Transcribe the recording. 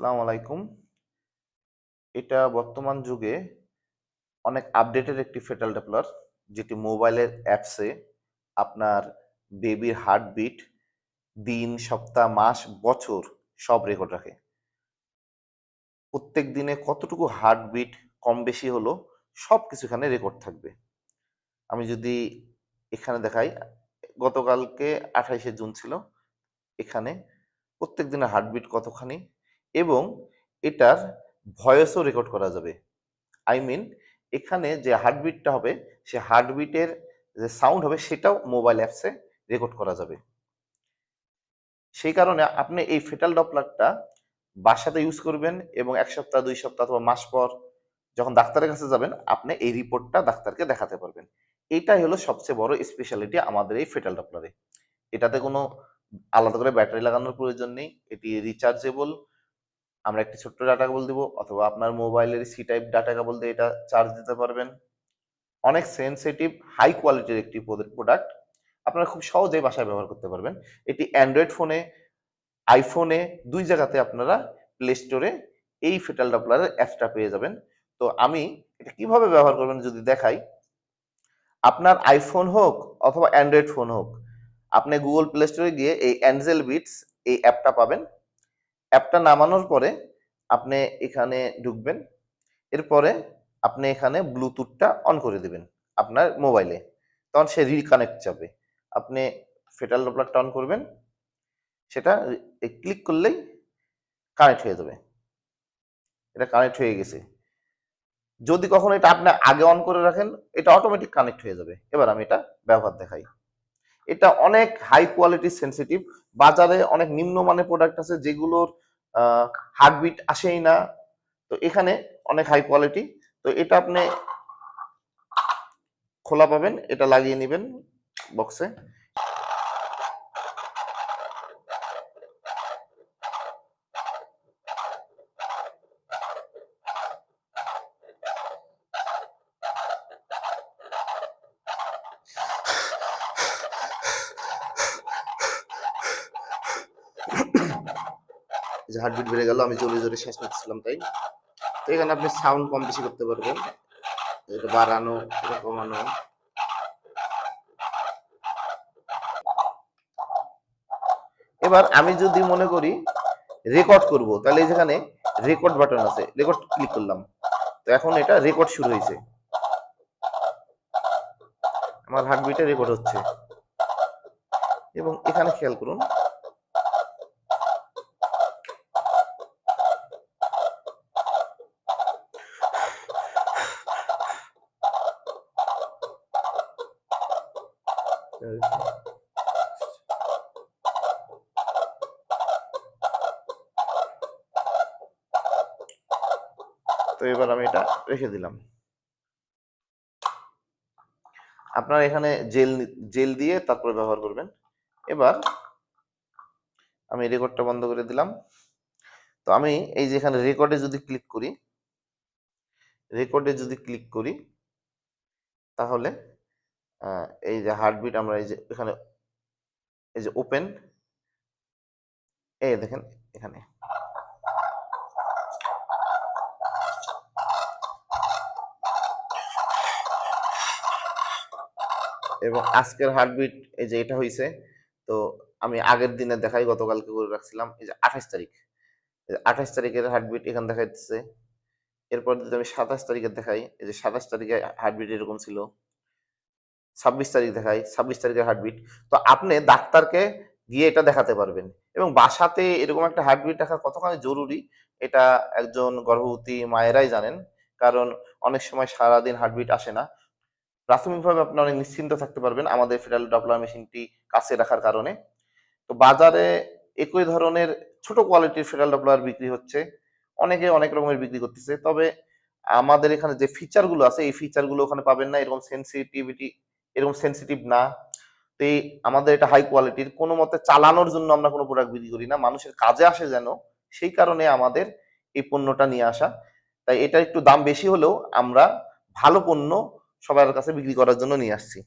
আসসালামু আলাইকুম। এটা বর্তমান যুগে অনেক আপডেটেড একটি ফেটাল ডেপলার যেটি মোবাইলের অ্যাপসে আপনার বেবির হার্টবিট দিন, সপ্তাহ, মাস, বছর সব রেকর্ড রাখে। প্রত্যেক দিনে কতটুকু হার্টবিট কম বেশি হলো সব কিছু এখানে রেকর্ড থাকবে। আমি যদি এখানে দেখাই, গতকালকে আঠাইশে জুন ছিল, এখানে প্রত্যেক দিনের হার্টবিট কতখানি এবং এটার ভয়েসও রেকর্ড করা যাবে। আই মিন এখানে যে হার্টবিটটা হবে, সে হার্টবিটের যে সাউন্ড হবে, সেটাও মোবাইল অ্যাপসে রেকর্ড করা যাবে। সেই কারণে আপনি এই ফেটাল ডপলারটা বাসাতে ইউজ করবেন এবং এক সপ্তাহ, দুই সপ্তাহ অথবা মাস পর যখন ডাক্তারের কাছে যাবেন, আপনি এই রিপোর্টটা ডাক্তারকে দেখাতে পারবেন। এটাই হলো সবচেয়ে বড় স্পেশালিটি আমাদের এই ফেটাল ডপলারে এটাতে কোনো আলাদা করে ব্যাটারি লাগানোর প্রয়োজন নেই, এটি রিচার্জেবল আমরা একটি ছোট্ট ডাটা কেবল দিব, অথবা আপনার মোবাইলের সি টাইপ ডাটা কেবল দিয়ে এটা চার্জ দিতে পারবেন। অনেক সেন্সিটিভ হাই কোয়ালিটির একটি প্রোডাক্ট আপনারা খুব সহজেই বাসায় ব্যবহার করতে পারবেন। এটি অ্যান্ড্রয়েড ফোনে আইফোনে দুই জায়গাতে আপনারা প্লে স্টোরে এই ফেটাল ডপলারের অ্যাপটা পেয়ে যাবেন। তো আমি এটা কীভাবে ব্যবহার করবেন যদি দেখাই, আপনার আইফোন হোক অথবা অ্যান্ড্রয়েড ফোন হোক, আপনি গুগল প্লে স্টোরে গিয়ে এই অ্যাঞ্জেল বিটস এই অ্যাপটা পাবেন। অ্যাপটা নামানোর পরে আপনি এখানে ঢুকবেন। এরপরে আপনি এখানে ব্লুটুথটা অন করে দেবেন আপনার মোবাইলে। তখন সে রিকানেক্ট যাবে। আপনি ফেটাল ডপলারটা অন করবেন। সেটা ক্লিক করলেই কানেক্ট হয়ে যাবে। এটা কানেক্ট হয়ে গেছে। যদি কখনো এটা আপনি আগে অন করে রাখেন, এটা অটোমেটিক কানেক্ট হয়ে যাবে। এবার আমি এটা ব্যবহার দেখাই। এটা অনেক হাই কোয়ালিটি সেন্সিটিভ বাজারে অনেক নিম্নমানের প্রোডাক্ট আছে যেগুলোর হার্টবিট আসেই না। তো এখানে অনেক হাই কোয়ালিটি তো এটা আপনি খোলা পাবেন, এটা লাগিয়ে নেবেন বক্সে যে হার্টবিট বেড়ে গেল, আমি জোরে জোরে শ্বাস নিচ্ছিলাম তাই। তো এখানে আপনি সাউন্ড কম বেশি করতে পারবেন। এটা বাড়ানো, এটা কমানো। এবার আমি যদি মনে করি রেকর্ড করব, তাহলে যেখানে রেকর্ড বাটন আছে রেকর্ড ক্লিক করলাম। তো এখন এটা রেকর্ড শুরু হয়েছে। আমার হার্টবিটে রেকর্ড হচ্ছে। এবং এখানে খেয়াল করুন তো এবার আমি এটা রেখে দিলাম। আপনারা এখানে জেল জেল দিয়ে তারপরে ব্যবহার করবেন। এবার আমি রেকর্ডটা বন্ধ করে দিলাম। তো আমি এই যে এখানে রেকর্ডে যদি ক্লিক করি, রেকর্ডে যদি ক্লিক করি, তাহলে এই যে হার্টবিট আমরা এই যে এখানে, এই যে ওপেন এই দেখেন এখানে। এবং আজকের হার্টবিট এই যে এটা হয়েছে তো আমি আগের দিনে দেখাই, গতকালকে করে রাখছিলাম, এই যে আঠাশ তারিখ। আঠাশ তারিখের হার্টবিট এখানে দেখা দেখাইতেছে। এরপর যদি আমি সাতাশ তারিখের দেখাই, এই যে সাতাশ তারিখে হার্টবিট এরকম ছিল। ছাব্বিশ তারিখ দেখাই, ছাব্বিশ তারিখের হার্টবিট তো আপনি ডাক্তারকে গিয়ে এটা দেখাতে পারবেন। এবং বাসাতে এরকম একটা হার্টবিট দেখা কতখানি জরুরি, এটা একজন গর্ভবতী মায়েরাই জানেন। কারণ অনেক সময় সারাদিন হার্টবিট আসে না। প্রাথমিকভাবে আপনি অনেক নিশ্চিন্ত থাকতে পারবেন আমাদের ফেডারেল ডপলার মেশিনটি কাছে রাখার কারণে। তো বাজারে একই ধরনের ছোট কোয়ালিটির ফেডারেল ডপলার বিক্রি হচ্ছে। অনেকে অনেক রকমের বিক্রি করতেছে। তবে আমাদের এখানে যে ফিচারগুলো আছে, এই ফিচারগুলো ওখানে পাবেন না। এরকম সেন্সিটিভিটি এরকম সেন্সিটিভ না। তো আমাদের এটা হাই কোয়ালিটির কোনো মতে চালানোর জন্য আমরা কোনো প্রোডাক্ট বিক্রি করি না। মানুষের কাজে আসে যেন সেই কারণে আমাদের এই পণ্যটা নিয়ে আসা। তাই এটা একটু দাম বেশি হলেও আমরা ভালো পণ্য সবার কাছে বিক্রি করার জন্য নিয়ে আসছি।